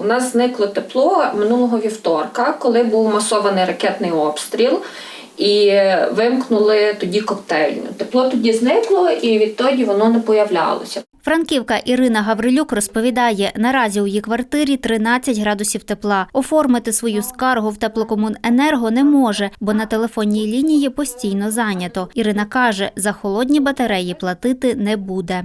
У нас зникло тепло минулого вівторка, коли був масований ракетний обстріл, і вимкнули тоді коктейльню. Тепло тоді зникло, і відтоді воно не появлялося. Франківка Ірина Гаврилюк розповідає, наразі у її квартирі 13 градусів тепла. Оформити свою скаргу в теплокомуненерго не може, бо на телефонній лінії постійно зайнято. Ірина каже, за холодні батареї платити не буде.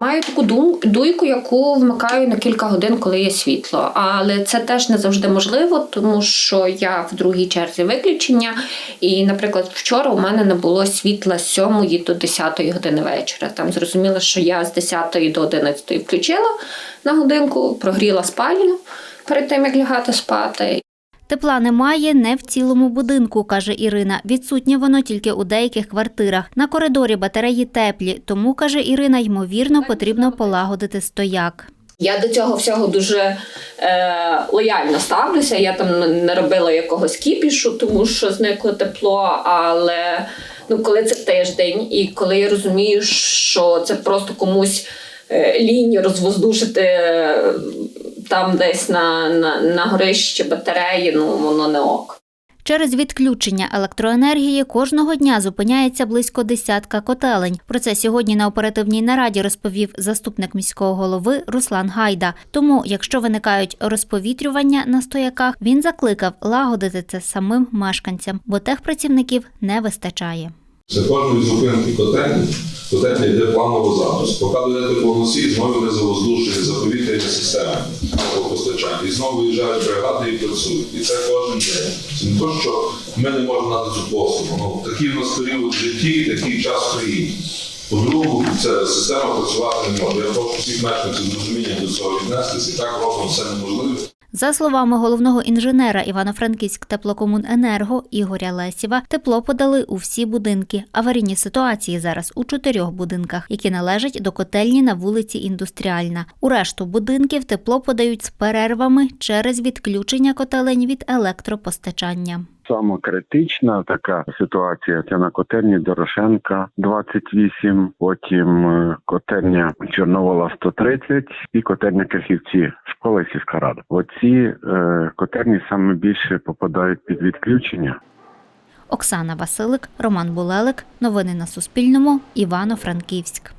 Маю таку дуйку, яку вмикаю на кілька годин, коли є світло. Але це теж не завжди можливо, тому що я в другій черзі виключення. І, наприклад, вчора у мене не було світла з 7 до 10 години вечора. Там зрозуміло, що я з 10 до 11 включила на годинку, прогріла спальню перед тим, як лягати спати. Тепла немає не в цілому будинку, каже Ірина. Відсутнє воно тільки у деяких квартирах. На коридорі батареї теплі, тому каже Ірина, ймовірно, потрібно полагодити стояк. Я до цього всього дуже е, лояльно ставлюся. Я там не робила якогось кіпішу, тому що зникло тепло. Але ну, коли це тиждень, і коли я розумію, що це просто комусь е, лінію розвоздушити е, там десь на, на, на горищі батареї, ну воно не ок. Через відключення електроенергії кожного дня зупиняється близько десятка котелень. Про це сьогодні на оперативній нараді розповів заступник міського голови Руслан Гайда. Тому, якщо виникають розповітрювання на стояках, він закликав лагодити це самим мешканцям, бо техпрацівників не вистачає. Це кожної зупинки котельні, котельня йде планово запуск. Поки дойде теплоносій, знову йде завоздушення, заповітряні системи постачання. І знову виїжджають бригади і працюють. І це кожен день. Це не те, що ми не можемо надати цю послугу. Ну, такий в нас період в житті, такий час в країні. По-другому, ця система працювати не може. Я прошу всіх мешканців з розумінням до цього віднестися. І так робимо все неможливе. За словами головного інженера Івано-Франківськ теплокомуненерго Ігоря Лесєва, тепло подали у всі будинки. Аварійні ситуації зараз у чотирьох будинках, які належать до котельні на вулиці Індустріальна. У решту будинків тепло подають з перервами через відключення котелень від електропостачання. Сама критична така ситуація це на котельні Дорошенка 28, потім е, котельня Чорновола 130 і котельня Кахівці, школа сільська рада. Оці е, котельні саме більше попадають під відключення. Оксана Василик, Роман Булелик. Новини на Суспільному. Івано-Франківськ.